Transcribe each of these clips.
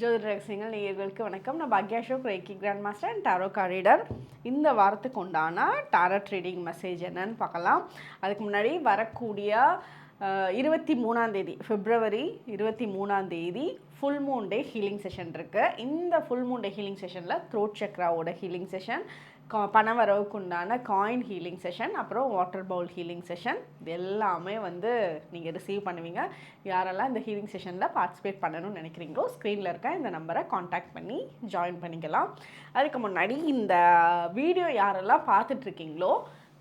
ஜோதி ரகசியங்கள் நேயர்களுக்கு வணக்கம். நான் பாக்யா show கிரேக்கி grand master and tarot card reader இந்த வாரத்துக்கு உண்டான டாரோ ட்ரீடிங் மெசேஜ் என்னன்னு பார்க்கலாம். அதுக்கு முன்னாடி வரக்கூடிய இருபத்தி மூணாந்தேதி ஃபிப்ரவரி இருபத்தி மூணாந்தேதி full moon day healing session இருக்குது இந்த ஃபுல் மூன் டே ஹீலிங் செஷனில் த்ரோட் சக்ராவோட ஹீலிங் செஷன் கா பண வரவுக்கு உண்டான காயின் ஹீலிங் செஷன் அப்புறம் வாட்டர் பவுல் ஹீலிங் செஷன் இது எல்லாமே வந்து நீங்கள் ரிசீவ் பண்ணுவீங்க. யாரெல்லாம் இந்த ஹீலிங் செஷனில் பார்ட்டிசிபேட் பண்ணணும்னு நினைக்கிறீங்களோ ஸ்க்ரீனில் இருக்க இந்த நம்பரை காண்டாக்ட் பண்ணி ஜாயின் பண்ணிக்கலாம். அதுக்கு முன்னாடி இந்த வீடியோ யாரெல்லாம் பார்த்துட்ருக்கீங்களோ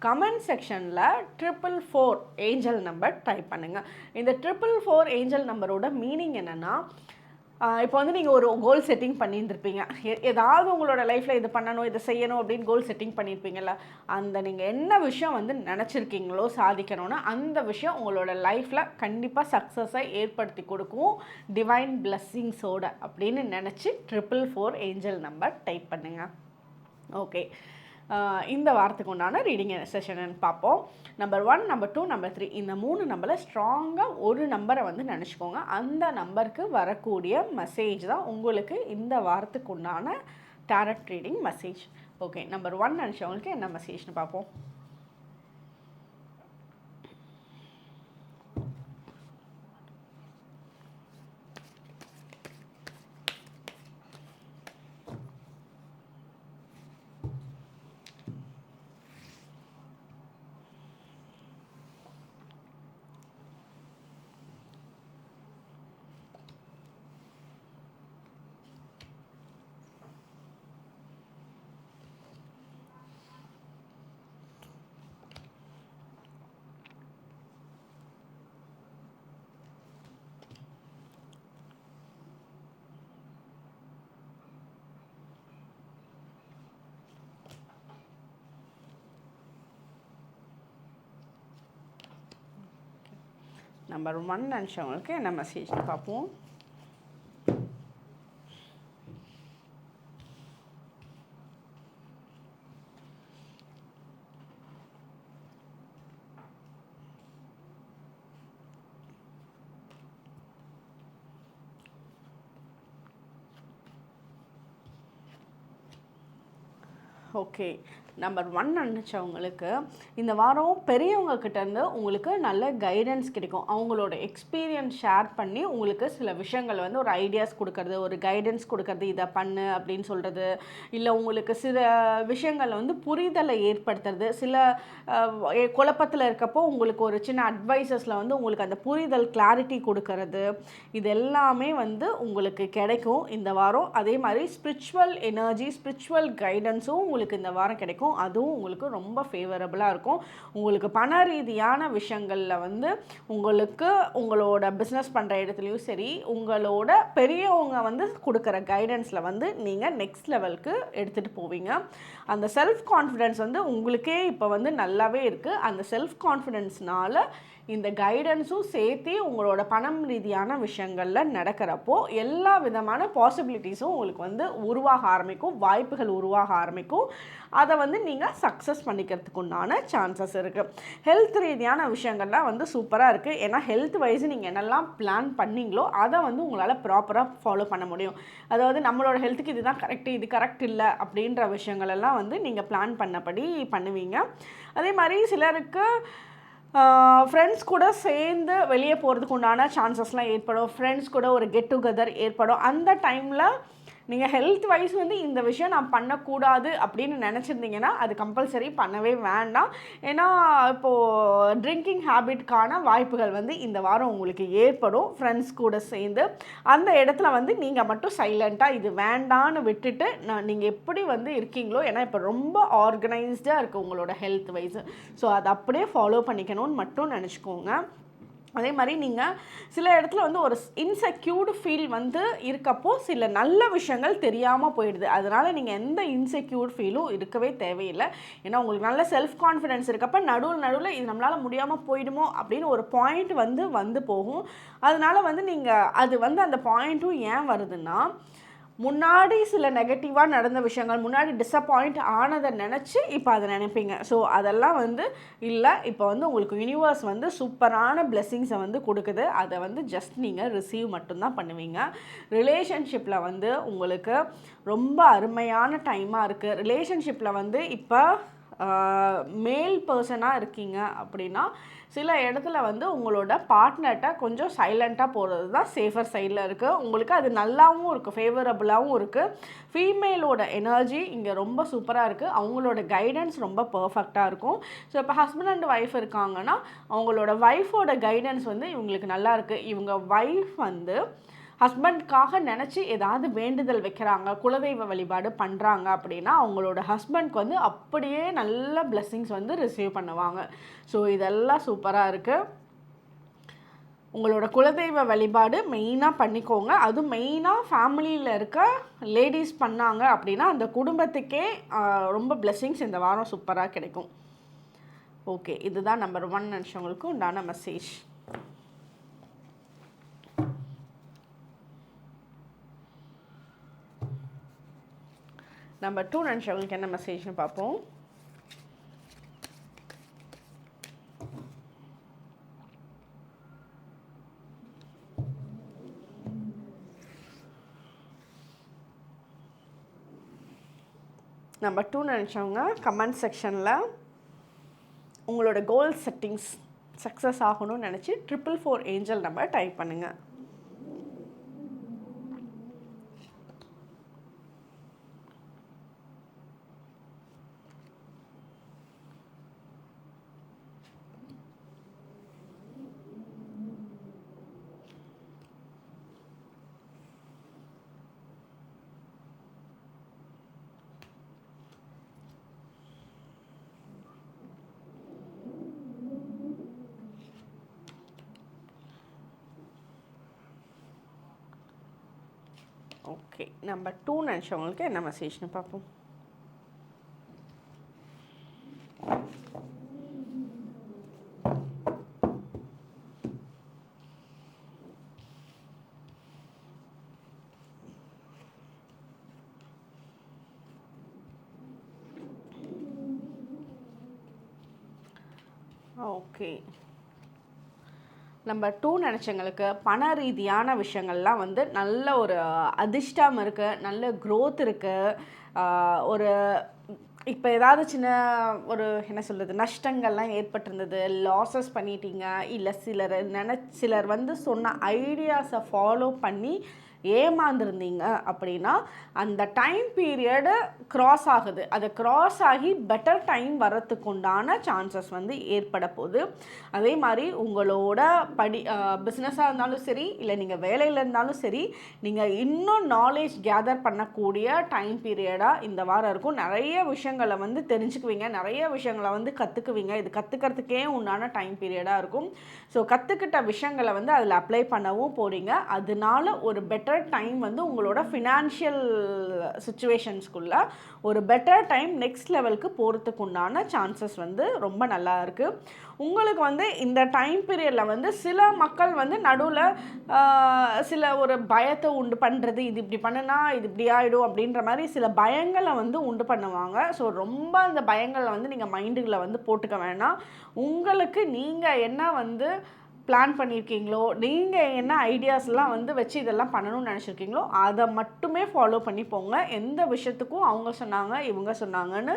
கமெண்ட் செக்ஷனில் triple four angel number type பண்ணுங்கள் இந்த ட்ரிபிள் ஃபோர் ஏஞ்சல் நம்பரோட மீனிங் என்னென்னா இப்போ வந்து நீங்கள் ஒரு கோல் செட்டிங் பண்ணியிருந்துருப்பீங்க. எ- ஏதாவது உங்களோட லைஃப்பில் இது பண்ணணும் இதை செய்யணும் அப்படின்னு கோல் செட்டிங் பண்ணியிருப்பீங்கல்ல அந்த நீங்கள் என்ன விஷயம் வந்து நினச்சிருக்கீங்களோ சாதிக்கணும்னு அந்த விஷயம் உங்களோட லைஃப்பில் கண்டிப்பாக சக்ஸஸை ஏற்படுத்தி கொடுக்கும். டிவைன் பிளஸ்ஸிங்ஸோட அப்படின்னு நினச்சி triple four angel number type பண்ணுங்கள் ஓகே இந்த வாரத்துக்கு உண்டான ரீடிங் செஷன் பார்ப்போம். Number one number two number three இந்த மூணு நம்பரில் ஸ்ட்ராங்காக ஒரு நம்பரை வந்து நினச்சிக்கோங்க. அந்த நம்பருக்கு வரக்கூடிய மெசேஜ் தான் உங்களுக்கு இந்த வாரத்துக்கு உண்டான tarot reading message okay number one நினச்சவங்களுக்கு என்ன மெசேஜ்னு பார்ப்போம். நம்பர் ஒன் நினச்சவங்களுக்கு என்ன மெசேஜ்னு பார்ப்போம் ஓகே நம்பர் ஒன் நினச்சவங்களுக்கு இந்த வாரம் பெரியவங்க கிட்டேருந்து உங்களுக்கு நல்ல கைடன்ஸ் கிடைக்கும். அவங்களோட எக்ஸ்பீரியன்ஸ் ஷேர் பண்ணி உங்களுக்கு சில விஷயங்கள் வந்து ஒரு ஐடியாஸ் கொடுக்கறது ஒரு கைடன்ஸ் கொடுக்கறது இதை பண்ணு அப்படின்னு சொல்கிறது இல்லை உங்களுக்கு சில விஷயங்கள் வந்து புரிதலை ஏற்படுத்துறது சில குழப்பத்தில் இருக்கப்போ உங்களுக்கு ஒரு சின்ன அட்வைசஸில் வந்து உங்களுக்கு அந்த புரிதல் கிளாரிட்டி கொடுக்கறது இது எல்லாமே வந்து உங்களுக்கு கிடைக்கும் இந்த வாரம். அதே மாதிரி ஸ்பிரிச்சுவல் எனர்ஜி ஸ்பிரிச்சுவல் கைடன்ஸும் உங்களுக்கு இந்த வாரம் கிடைக்கும். அதுவும் உங்களுக்கு ரொம்ப ஃபேவரபுளாக இருக்கும். உங்களுக்கு பண ரீதியான விஷயங்களில் வந்து உங்களுக்கு உங்களோட பிஸ்னஸ் பண்ணுற இடத்துலையும் சரி உங்களோட பெரியவங்க வந்து கொடுக்குற கைடன்ஸில் வந்து நீங்கள் நெக்ஸ்ட் லெவலுக்கு எடுத்துகிட்டு போவீங்க. அந்த செல்ஃப் கான்ஃபிடென்ஸ் வந்து உங்களுக்கே இப்போ வந்து நல்லாவே இருக்குது அந்த செல்ஃப் கான்ஃபிடென்ஸ்னால இந்த கைடன்ஸும் சேர்த்து உங்களோட பணம் ரீதியான விஷயங்களில் நடக்கிறப்போ எல்லா விதமான பாசிபிலிட்டிஸும் உங்களுக்கு வந்து உருவாக ஆரம்பிக்கும் வாய்ப்புகள் உருவாக ஆரம்பிக்கும். அதை வந்து நீங்கள் சக்ஸஸ் பண்ணிக்கிறதுக்கு உண்டான சான்சஸ் இருக்குது ஹெல்த் ரீதியான விஷயங்கள்லாம் வந்து சூப்பராக இருக்குது ஏன்னா ஹெல்த் வைஸ் நீங்கள் என்னெல்லாம் பிளான் பண்ணிங்களோ அதை வந்து உங்களால் ப்ராப்பராக ஃபாலோ பண்ண முடியும். அதாவது நம்மளோட ஹெல்த்துக்கு இதுதான் கரெக்ட் இது கரெக்ட் இல்லை அப்படின்ற விஷயங்கள் எல்லாம் வந்து நீங்கள் பிளான் பண்ணபடி பண்ணுவீங்க. அதே மாதிரி சிலருக்கு ஃப்ரெண்ட்ஸ் கூட சேர்ந்து வெளியே போகிறதுக்கு உண்டான சான்சஸ்லாம் ஏற்படும். ஃப்ரெண்ட்ஸ் கூட ஒரு கெட் டுகெதர் ஏற்படும். அந்த டைமில் நீங்கள் ஹெல்த் வைஸ் வந்து இந்த விஷயம் நான் பண்ணக்கூடாது அப்படின்னு நினச்சிருந்தீங்கன்னா அது கம்பல்சரி பண்ணவே வேண்டாம். ஏன்னா இப்போது ட்ரிங்கிங் ஹேபிட்கான வாய்ப்புகள் வந்து இந்த வாரம் உங்களுக்கு ஏற்படும். ஃப்ரெண்ட்ஸ் கூட சேர்ந்து அந்த இடத்துல வந்து நீங்கள் மட்டும் சைலண்ட்டாக இது வேண்டான்னு விட்டுட்டு நான் நீங்கள் எப்படி வந்து இருக்கீங்களோ ஏன்னா இப்போ ரொம்ப ஆர்கனைஸ்டாக இருக்குது உங்களோட ஹெல்த் வைஸ் ஸோ அதை அப்படியே ஃபாலோ பண்ணிக்கணும்னு மட்டும் நினச்சிக்கோங்க. அதே மாதிரி நீங்கள் சில இடத்துல வந்து ஒரு இன்செக்யூர்டு ஃபீல் வந்து இருக்கப்போ சில நல்ல விஷயங்கள் தெரியாமல் போயிடுது. அதனால் நீங்கள் எந்த இன்செக்யூர்ட் ஃபீலும் இருக்கவே தேவையில்லை. ஏன்னா உங்களுக்கு நல்ல செல்ஃப் கான்ஃபிடென்ஸ் இருக்கப்போ நடுவில் நடுவில் இது நம்மளால் முடியாமல் போயிடுமோ அப்படின்னு ஒரு பாயிண்ட் வந்து வந்து போகும். அதனால் வந்து நீங்கள் அது வந்து அந்த பாயிண்ட்டும் ஏன் வருதுன்னா முன்னாடி சில நெகட்டிவாக நடந்த விஷயங்கள் முன்னாடி டிசப்பாயிண்ட் ஆனதை நினச்சி இப்போ அதை நினைப்பீங்க. ஸோ அதெல்லாம் வந்து இல்லை. இப்போ வந்து உங்களுக்கு யூனிவர்ஸ் வந்து சூப்பரான பிளெஸ்ஸிங்ஸை வந்து கொடுக்குது. அதை வந்து ஜஸ்ட் நீங்கள் ரிசீவ் மட்டும்தான் பண்ணுவீங்க. ரிலேஷன்ஷிப்பில் வந்து உங்களுக்கு ரொம்ப அருமையான டைமாக இருக்குது ரிலேஷன்ஷிப்பில் வந்து இப்போ மேல் பர்சனாக இருக்கீங்க அப்படின்னா சில இடத்துல வந்து உங்களோட பார்ட்னர்கிட்ட கொஞ்சம் சைலண்ட்டாக போகிறது தான் சேஃபர் சைடில் இருக்குது உங்களுக்கு அது நல்லாவும் இருக்குது ஃபேவரபுளாகவும் இருக்குது ஃபீமேலோட எனர்ஜி இங்கே ரொம்ப சூப்பராக இருக்குது அவங்களோட கைடன்ஸ் ரொம்ப பர்ஃபெக்டாக இருக்கும். ஸோ இப்போ ஹஸ்பண்ட் அண்ட் ஒய்ஃப் இருக்காங்கன்னா அவங்களோட ஒய்ஃபோட கைடன்ஸ் வந்து இவங்களுக்கு நல்லா இருக்குது இவங்க ஒய்ஃப் வந்து ஹஸ்பண்ட்காக நினச்சி ஏதாவது வேண்டுதல் வைக்கிறாங்க குலதெய்வ வழிபாடு பண்ணுறாங்க அப்படின்னா அவங்களோட ஹஸ்பண்ட்க்கு வந்து அப்படியே நல்ல பிளெஸ்ஸிங்ஸ் வந்து ரிசீவ் பண்ணுவாங்க. ஸோ இதெல்லாம் சூப்பராக இருக்குது உங்களோட குலதெய்வ வழிபாடு மெயினாக பண்ணிக்கோங்க. அதுவும் மெயினாக ஃபேமிலியில் இருக்க லேடிஸ் பண்ணாங்க அப்படின்னா அந்த குடும்பத்துக்கே ரொம்ப பிளெஸ்ஸிங்ஸ் இந்த வாரம் சூப்பராக கிடைக்கும். ஓகே இதுதான் நம்பர் ஒன் நினச்சவங்களுக்கு உண்டான மெசேஜ் நம்பர் டூ நினச்சவங்களுக்கு என்ன மெசேஜ்னு பார்ப்போம். நம்பர் டூ நினச்சவங்க கமெண்ட் செக்ஷனில் உங்களோட கோல் செட்டிங்ஸ் சக்ஸஸ் ஆகணும்னு நினச்சி triple four angel number type பண்ணுங்கள் ஓகே நம்பர் டூ நினச்சவங்களுக்கு என்ன மெசேஜ்னு பார்ப்போம் ஓகே நம்பர் டூ நினச்சவங்களுக்கு பண ரீதியான விஷயங்கள்லாம் வந்து நல்ல ஒரு அதிர்ஷ்டம் இருக்குது நல்ல க்ரோத் இருக்குது ஒரு இப்போ ஏதாவது சின்ன ஒரு என்ன சொல்கிறது நஷ்டங்கள்லாம் ஏற்பட்டிருந்தது லாஸஸ் பண்ணிட்டீங்க இல்லை சிலர் நின சிலர் வந்து சொன்ன ஐடியாஸை ஃபாலோ பண்ணி ஏமாந்துருந்தீங்க அப்படின்னா அந்த டைம் பீரியடு க்ராஸ் ஆகுது. அது க்ராஸ் ஆகி பெட்டர் டைம் வரத்துக்கு உண்டான சான்சஸ் வந்து ஏற்பட போகுது. அதே மாதிரி உங்களோட படி பிஸ்னஸாக இருந்தாலும் சரி இல்லை நீங்கள் வேலையில் இருந்தாலும் சரி நீங்கள் இன்னும் நாலேஜ் கேதர் பண்ணக்கூடிய டைம் பீரியடாக இந்த வாரம் இருக்கும். நிறைய விஷயங்களை வந்து தெரிஞ்சுக்குவீங்க. நிறைய விஷயங்களை வந்து கற்றுக்குவீங்க இது கற்றுக்கிறதுக்கே உண்டான டைம் பீரியடாக இருக்கும். ஸோ கற்றுக்கிட்ட விஷயங்களை வந்து அதில் அப்ளை பண்ணவும் போகிறீங்க அதனால ஒரு பெட்டர் டைம் வந்து உங்களோட ஃபினான்ஷியல் சுச்சுவேஷன்ஸ்குள்ள ஒரு பெட்டர் டைம் நெக்ஸ்ட் லெவலுக்கு போகிறதுக்கு உண்டான சான்சஸ் வந்து ரொம்ப நல்லா இருக்குது உங்களுக்கு வந்து இந்த டைம் பீரியடில் வந்து சில மக்கள் வந்து நடுவில் சில ஒரு பயத்தை உண்டு பண்ணுறது இது இப்படி பண்ணுனா இது இப்படி ஆகிடும் அப்படின்ற மாதிரி சில பயங்களை வந்து உண்டு பண்ணுவாங்க. ஸோ ரொம்ப அந்த பயங்களை வந்து நீங்கள் மைண்டுகளை வந்து போட்டுக்க வேணாம். உங்களுக்கு நீங்கள் என்ன வந்து பிளான் பண்ணியிருக்கீங்களோ நீங்கள் என்ன ஐடியாஸ்லாம் வந்து வச்சு இதெல்லாம் பண்ணணும்னு நினச்சிருக்கீங்களோ அதை மட்டுமே ஃபாலோ பண்ணி போங்க எந்த விஷயத்துக்கும் அவங்க சொன்னாங்க இவங்க சொன்னாங்கன்னு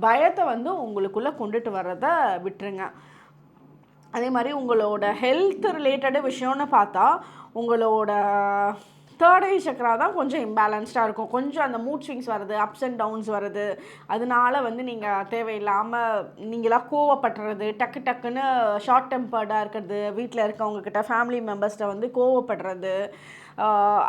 பயத்தை வந்து உங்களுக்குள்ளே கொண்டுட்டு வர்றதை விட்டுருங்க. அதே மாதிரி உங்களோட ஹெல்த் ரிலேட்டடு விஷயம்னு பார்த்தா உங்களோட தேர்ட் ஐ சக்கரா தான் கொஞ்சம் இம்பேலன்ஸ்டாக இருக்கும். கொஞ்சம் அந்த மூட் ஸ்விங்ஸ் வருது அப்ஸ் அண்ட் டவுன்ஸ் வருது அதனால வந்து நீங்கள் தேவையில்லாமல் நீங்களாக கோவப்படுறது டக்கு டக்குன்னு ஷார்ட் டெம்பர்டாக இருக்கிறது வீட்டில் இருக்கவங்கக்கிட்ட ஃபேமிலி மெம்பர்ஸ்கிட்ட வந்து கோவப்படுறது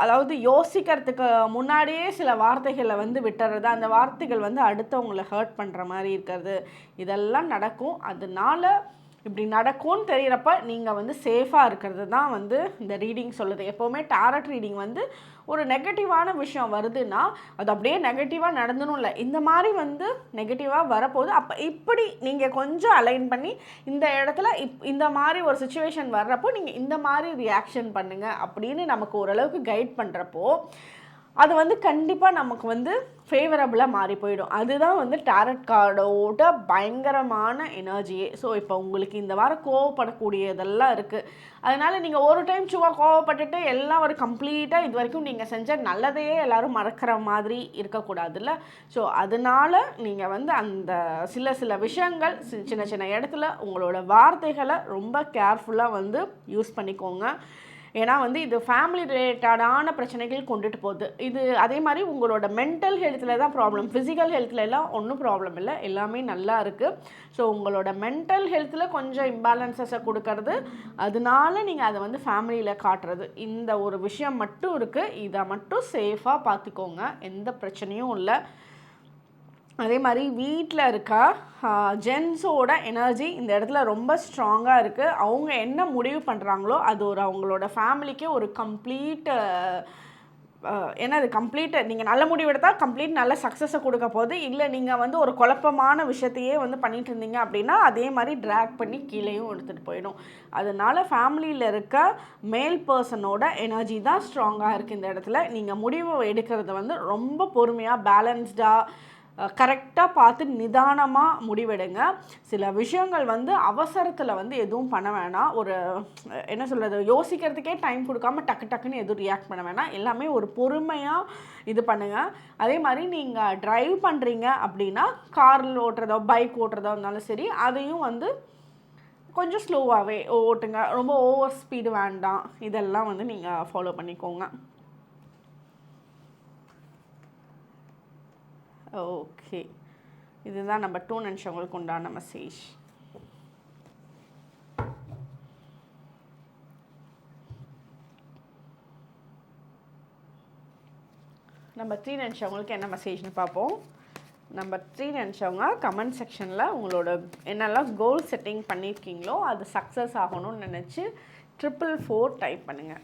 அதாவது யோசிக்கிறதுக்கு முன்னாடியே சில வார்த்தைகளை வந்து விட்டுறது அந்த வார்த்தைகள் வந்து அடுத்தவங்களை ஹர்ட் பண்ணுற மாதிரி இருக்கிறது இதெல்லாம் நடக்கும். அதனால இப்படி நடக்கும்னு தெரிகிறப்ப நீங்கள் வந்து சேஃபாக இருக்கிறது தான் வந்து இந்த ரீடிங் சொல்லுது. எப்போவுமே டேரட் ரீடிங் வந்து ஒரு நெகட்டிவான விஷயம் வருதுன்னா அது அப்படியே நெகட்டிவாக நடந்தணும் இல்லை. இந்த மாதிரி வந்து நெகட்டிவாக வரப்போகுது. அப்போ இப்படி நீங்கள் கொஞ்சம் அலைன் பண்ணி இந்த இடத்துல இப் இந்த மாதிரி ஒரு சுச்சுவேஷன் வர்றப்போ நீங்கள் இந்த மாதிரி ரியாக்ஷன் பண்ணுங்கள் அப்படின்னு நமக்கு ஓரளவுக்கு கைட் பண்ணுறப்போ அது வந்து கண்டிப்பாக நமக்கு வந்து ஃபேவரபுளாக மாறி போயிடும். அதுதான் வந்து டேரட் கார்டோட பயங்கரமான எனர்ஜியே ஸோ இப்போ உங்களுக்கு இந்த வாரம் கோவப்படக்கூடியதெல்லாம் இருக்குது அதனால் நீங்கள் ஒரு டைம் சும்மா கோவப்பட்டுட்டு எல்லாம் ஒரு கம்ப்ளீட்டாக இது வரைக்கும் நீங்கள் செஞ்ச நல்லதையே எல்லோரும் மறக்கிற மாதிரி இருக்கக்கூடாதுல்ல? ஸோ அதனால் நீங்கள் வந்து அந்த சில சில விஷயங்கள் சின்ன சின்ன இடத்துல உங்களோட வார்த்தைகளை ரொம்ப கேர்ஃபுல்லாக வந்து யூஸ் பண்ணிக்கோங்க. ஏன்னா வந்து இது ஃபேமிலி ரிலேட்டடான பிரச்சனைகள் கொண்டுட்டு போகுது. இது அதே மாதிரி உங்களோட மென்டல் ஹெல்த்தில் தான் ப்ராப்ளம் ஃபிசிக்கல் ஹெல்த்தில் எல்லாம் ஒன்றும் ப்ராப்ளம் இல்லை. எல்லாமே நல்லா இருக்குது ஸோ உங்களோட மென்டல் ஹெல்த்தில் கொஞ்சம் இம்பேலன்சஸை கொடுக்கறது. அதனால நீங்கள் அதை வந்து ஃபேமிலியில் காட்டுறது. இந்த ஒரு விஷயம் மட்டும் இருக்குது இதை மட்டும் சேஃபாக பார்த்துக்கோங்க. எந்த பிரச்சனையும் இல்லை. அதே மாதிரி வீட்டில் இருக்க ஜென்ஸோட எனர்ஜி இந்த இடத்துல ரொம்ப ஸ்ட்ராங்காக இருக்குது அவங்க என்ன முடிவு பண்ணுறாங்களோ அது ஒரு அவங்களோட ஃபேமிலிக்கே ஒரு கம்ப்ளீட் என்னது கம்ப்ளீட்டு நீங்கள் நல்ல முடிவு எடுத்தால் கம்ப்ளீட் நல்ல சக்ஸஸை கொடுக்க போது இல்லை நீங்கள் வந்து ஒரு குழப்பமான விஷயத்தையே வந்து பண்ணிட்டு இருந்தீங்க அப்படின்னா அதே மாதிரி ட்ராக் பண்ணி கீழேயும் எடுத்துகிட்டு போயிடும். அதனால் ஃபேமிலியில் இருக்க மேல் பர்சனோட எனர்ஜி தான் ஸ்ட்ராங்காக இருக்குது இந்த இடத்துல. நீங்கள் முடிவு எடுக்கிறது வந்து ரொம்ப பொறுமையாக பேலன்ஸ்டாக கரெக்டாக பார்த்து நிதானமாக முடிவெடுங்க. சில விஷயங்கள் வந்து அவசரத்தில் வந்து எதுவும் பண்ண வேணாம். ஒரு என்ன சொல்கிறது யோசிக்கிறதுக்கே டைம் கொடுக்காம டக்கு டக்குன்னு எதுவும் ரியாக்ட் பண்ண வேணாம். எல்லாமே ஒரு பொறுமையாக இது பண்ணுங்கள் அதே மாதிரி நீங்கள் ட்ரைவ் பண்ணுறீங்க அப்படின்னா காரில் ஓட்டுறதோ பைக் ஓட்டுறதோ இருந்தாலும் சரி அதையும் வந்து கொஞ்சம் ஸ்லோவாகவே ஓட்டுங்க. ரொம்ப ஓவர் ஸ்பீடு வேண்டாம். இதெல்லாம் வந்து நீங்கள் ஃபாலோ பண்ணிக்கோங்க. ஓகே. இதுதான் நம்ம டூ நிமிஷங்களுக்கு உண்டான மெசேஜ் நம்ம த்ரீ நினச்சவங்களுக்கு என்ன மெசேஜ்னு பார்ப்போம். நம்ம த்ரீ நினச்சவங்க கமெண்ட் செக்ஷனில் உங்களோட என்னெல்லாம் கோல் செட்டிங் பண்ணியிருக்கீங்களோ அது சக்ஸஸ் ஆகணும்னு நினச்சி ட்ரிபிள் ஃபோர் டைப் பண்ணுங்கள்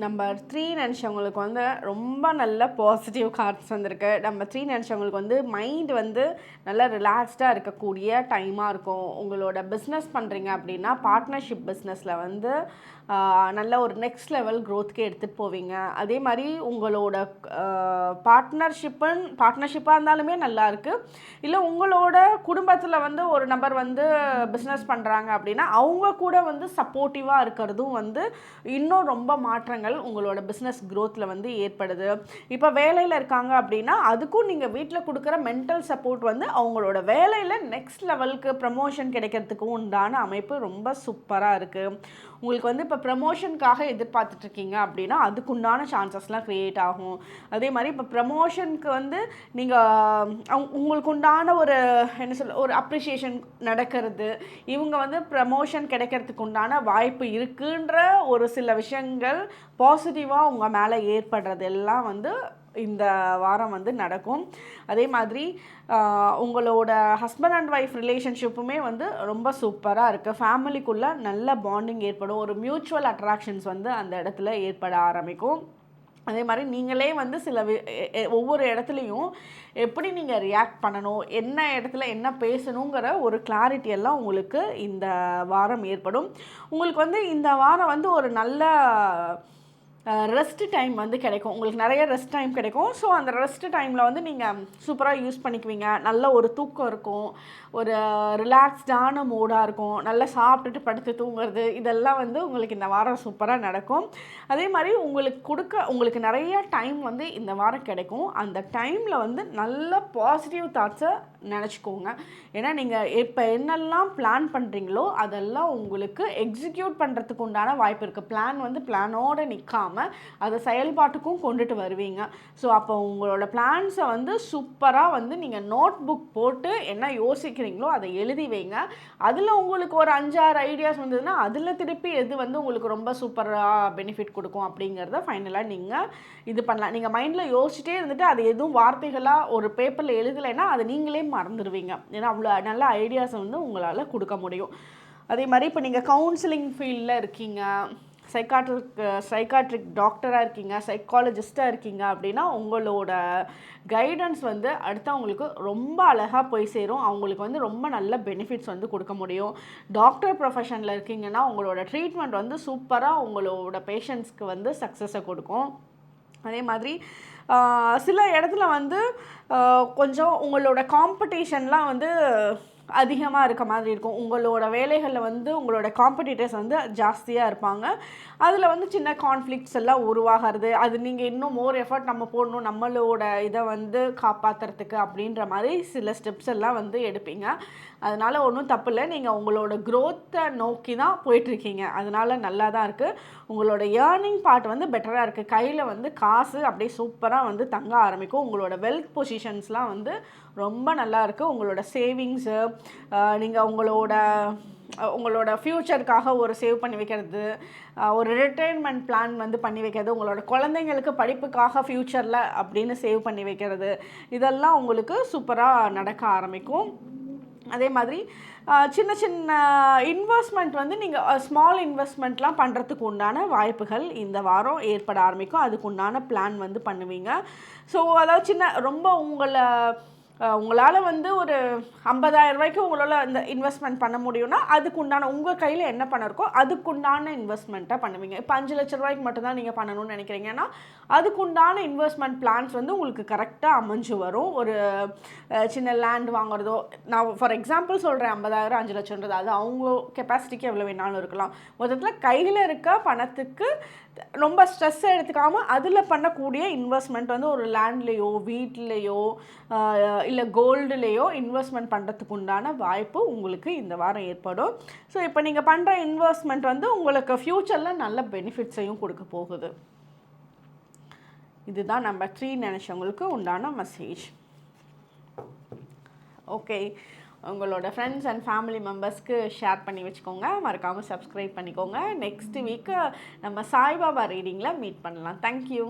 நம்பர் த்ரீ நினச்சவங்களுக்கு வந்து ரொம்ப நல்ல பாசிட்டிவ் கார்ட்ஸ் வந்திருக்கு. நம்ம த்ரீ நினச்சவங்களுக்கு வந்து மைண்ட் வந்து நல்லா ரிலாக்ஸ்டாக இருக்கக்கூடிய டைமாக இருக்கும். உங்களோட பிஸ்னஸ் பண்ணுறீங்க அப்படின்னா பார்ட்னர்ஷிப் பிஸ்னஸில் வந்து நல்ல ஒரு நெக்ஸ்ட் லெவல் க்ரோத்துக்கு எடுத்துகிட்டு போவீங்க. அதே மாதிரி உங்களோட பார்ட்னர்ஷிப்புன்னு பார்ட்னர்ஷிப்பாக இருந்தாலுமே நல்லா இருக்குது இல்லை உங்களோட குடும்பத்தில் வந்து ஒரு நபர் வந்து பிஸ்னஸ் பண்ணுறாங்க அப்படின்னா அவங்க கூட வந்து சப்போர்ட்டிவாக இருக்கிறதும் வந்து இன்னும் ரொம்ப மாற்றங்கள் உங்களோட பிஸ்னஸ் க்ரோத்தில் வந்து ஏற்படுது. இப்போ வேலையில் இருக்காங்க அப்படின்னா அதுக்கும் நீங்கள் வீட்டில் கொடுக்குற மென்டல் சப்போர்ட் வந்து அவங்களோட வேலையில் நெக்ஸ்ட் லெவலுக்கு ப்ரமோஷன் கிடைக்கிறதுக்கும் உண்டான அமைப்பு ரொம்ப சூப்பராக இருக்குது உங்களுக்கு வந்து இப்போ ப்ரமோஷனுக்காக எதிர்பார்த்துட்ருக்கீங்க அப்படின்னா அதுக்குண்டான சான்சஸ்லாம் க்ரியேட் ஆகும். அதே மாதிரி இப்போ ப்ரமோஷனுக்கு வந்து நீங்கள் உங்களுக்கு உண்டான ஒரு என்ன சொல்ல ஒரு அப்ரிஷியேஷன் நடக்கிறது. இவங்க வந்து ப்ரமோஷன் கிடைக்கிறதுக்கு உண்டான வாய்ப்பு இருக்குன்ற ஒரு சில விஷயங்கள் பாசிட்டிவாக உங்கள் மேலே ஏற்படுறது எல்லாம் வந்து இந்த வாரம் வந்து நடக்கும். அதே மாதிரி உங்களோட ஹஸ்பண்ட் அண்ட் ஒய்ஃப் ரிலேஷன்ஷிப்புமே வந்து ரொம்ப சூப்பராக இருக்குது ஃபேமிலிக்குள்ளே நல்ல பாண்டிங் ஏற்படும். ஒரு மியூச்சுவல் அட்ராக்ஷன்ஸ் வந்து அந்த இடத்துல ஏற்பட ஆரம்பிக்கும். அதே மாதிரி நீங்களே வந்து சில ஒவ்வொரு இடத்துலையும் எப்படி நீங்கள் ரியாக்ட் பண்ணணும்? என்ன இடத்துல என்ன பேசணுங்கிற ஒரு கிளாரிட்டி எல்லாம் உங்களுக்கு இந்த வாரம் ஏற்படும். உங்களுக்கு வந்து இந்த வாரம் வந்து ஒரு நல்ல ரெஸ்ட் டைம் வந்து கிடைக்கும். உங்களுக்கு நிறைய ரெஸ்ட் டைம் கிடைக்கும். ஸோ அந்த ரெஸ்ட் டைமில் வந்து நீங்கள் சூப்பராக யூஸ் பண்ணிக்குவீங்க. நல்ல ஒரு தூக்கம் இருக்கும். ஒரு ரிலாக்ஸ்டான மூடாக இருக்கும். நல்லா சாப்பிட்டுட்டு படுத்து தூங்குறது. இதெல்லாம் வந்து உங்களுக்கு இந்த வாரம் சூப்பராக நடக்கும். அதே மாதிரி உங்களுக்கு கொடுக்க உங்களுக்கு நிறைய டைம் வந்து இந்த வாரம் கிடைக்கும். அந்த டைமில் வந்து நல்ல பாசிட்டிவ் தாட்ஸை நினச்சிக்கோங்க. ஏன்னா நீங்கள் இப்போ என்னெல்லாம் பிளான் பண்ணுறீங்களோ அதெல்லாம் உங்களுக்கு எக்ஸிக்யூட் பண்ணுறதுக்கு உண்டான வாய்ப்பு இருக்குது பிளான் வந்து பிளானோடு நிற்காமல் அதை செயல்பாட்டுக்கும் கொண்டுட்டு வருவீங்க. ஸோ அப்போ உங்களோட பிளான்ஸை வந்து சூப்பராக வந்து நீங்கள் நோட் புக் போட்டு என்ன யோசிக்கிறீங்களோ அதை எழுதி வைங்க. அதில் உங்களுக்கு ஒரு அஞ்சாறு ஐடியாஸ் வந்ததுன்னா அதில் திருப்பி எது வந்து உங்களுக்கு ரொம்ப சூப்பராக பெனிஃபிட் கொடுக்கும் அப்படிங்கிறத ஃபைனலாக நீங்கள் இது பண்ணலாம். நீங்கள் மைண்டில் யோசிச்சிட்டே இருந்துட்டு அது எதுவும் வார்த்தைகளாக ஒரு பேப்பரில் எழுதலைன்னா அதை நீங்களே மறந்துடுவீங்க ஏன்னா அவ்வளோ நல்ல ஐடியாஸை வந்து உங்களால் கொடுக்க முடியும். அதே மாதிரி இப்போ நீங்கள் கவுன்சிலிங் ஃபீல்டில் இருக்கீங்க சைக்காட்ரிக் சைக்காட்ரிக் டாக்டராக இருக்கீங்க சைக்காலஜிஸ்ட்டாக இருக்கீங்க அப்படின்னா உங்களோட கைடன்ஸ் வந்து அடுத்தவங்களுக்கு ரொம்ப அழகாக போய் சேரும். அவங்களுக்கு வந்து ரொம்ப நல்ல பெனிஃபிட்ஸ் வந்து கொடுக்க முடியும். டாக்டர் ப்ரொஃபஷனில் இருக்கீங்கன்னா உங்களோட ட்ரீட்மெண்ட் வந்து சூப்பராக உங்களோட பேஷண்ட்ஸ்க்கு வந்து சக்ஸஸை கொடுக்கும். அதே மாதிரி சில இடத்துல வந்து கொஞ்சம் உங்களோட காம்படிஷன்லாம் வந்து அதிகமாக இருக்க மாதிரி இருக்கும். உங்களோட வேலைகளில் வந்து உங்களோட காம்படிட்டர்ஸ் வந்து ஜாஸ்தியாக இருப்பாங்க. அதில் வந்து சின்ன கான்ஃப்ளிக்ஸ் எல்லாம் உருவாகிறது. அது நீங்கள் இன்னும் மோர் எஃபர்ட் நம்ம போடணும். நம்மளோட இதை வந்து காப்பாற்றுறதுக்கு அப்படின்ற மாதிரி சில ஸ்டெப்ஸ் எல்லாம் வந்து எடுப்பீங்க. அதனால் ஒன்றும் தப்பு இல்லை. நீங்கள் உங்களோட க்ரோத்தை நோக்கி தான் போயிட்டுருக்கீங்க. அதனால் நல்லா தான் இருக்குது உங்களோட ஏர்னிங் பார்ட் வந்து பெட்டராக இருக்குது கையில் வந்து காசு அப்படியே சூப்பராக வந்து தங்க ஆரம்பிக்கும். உங்களோட வெல்த் பொசிஷன்ஸ்லாம் வந்து ரொம்ப நல்லா இருக்குது உங்களோட சேவிங்ஸு நீங்கள் உங்களோட உங்களோட ஃப்யூச்சருக்காக ஒரு சேவ் பண்ணி வைக்கிறது ஒரு ரிட்டைர்மெண்ட் பிளான் வந்து பண்ணி வைக்கிறது உங்களோட குழந்தைங்களுக்கு படிப்புக்காக ஃப்யூச்சரில் அப்படின்னு சேவ் பண்ணி வைக்கிறது இதெல்லாம் உங்களுக்கு சூப்பராக நடக்க ஆரம்பிக்கும். அதே மாதிரி சின்ன சின்ன இன்வெஸ்ட்மெண்ட் வந்து நீங்கள் ஸ்மால் இன்வெஸ்ட்மெண்ட்லாம் பண்ணுறதுக்கு உண்டான வாய்ப்புகள் இந்த வாரம் ஏற்பட ஆரம்பிக்கும். அதுக்கு உண்டான பிளான் வந்து பண்ணுவீங்க. ஸோ அதாவது சின்ன ரொம்ப உங்களை உங்களால் வந்து ஒரு ஐம்பதாயிரம் ரூபாய்க்கு உங்களால் அந்த இன்வெஸ்ட்மெண்ட் பண்ண முடியும்னா அதுக்குண்டான உங்கள் கையில் என்ன பண்ண இருக்கோ அதுக்குண்டான இன்வெஸ்ட்மெண்ட்டை பண்ணுவீங்க. இப்போ அஞ்சு லட்ச ரூபாய்க்கு மட்டும்தான் நீங்கள் பண்ணணும்னு நினைக்கிறீங்கன்னா அதுக்குண்டான இன்வெஸ்ட்மெண்ட் பிளான்ஸ் வந்து உங்களுக்கு கரெக்டாக அமைஞ்சு வரும். ஒரு சின்ன லேண்ட் வாங்குறதோ நான் ஃபார் எக்ஸாம்பிள் சொல்கிறேன் ஐம்பதாயிரம் அஞ்சு லட்சம்ன்றது அது அவங்க கெப்பாசிட்டிக்கு எவ்வளோ வேணாலும் இருக்கலாம். மொத்தத்தில் கையில் இருக்க பணத்துக்கு ரொம்ப ஸ்ட்ரெஸ் எடுத்துக்காமல் அதில் பண்ணக்கூடிய இன்வெஸ்ட்மெண்ட் வந்து ஒரு லேண்ட்லேயோ வீட்லேயோ இல்லை கோல்டுலேயோ இன்வெஸ்ட்மெண்ட் பண்ணுறதுக்கு உண்டான வாய்ப்பு உங்களுக்கு இந்த வாரம் ஏற்படும். ஸோ இப்போ நீங்கள் பண்ணுற இன்வெஸ்ட்மெண்ட் வந்து உங்களுக்கு ஃப்யூச்சரில் நல்ல பெனிஃபிட்ஸையும் கொடுக்க போகுது. இதுதான் நம்பர் த்ரீ நினச்சவங்களுக்கு உண்டான மெசேஜ் ஓகே உங்களோட ஃப்ரெண்ட்ஸ் அண்ட் ஃபேமிலி மெம்பர்ஸ்க்கு ஷேர் பண்ணி வச்சுக்கோங்க. மறக்காமல் சப்ஸ்கிரைப் பண்ணிக்கோங்க. நெக்ஸ்ட் வீக்கு நம்ம சாய்பாபா ரீடிங்கில் மீட் பண்ணலாம். Thank you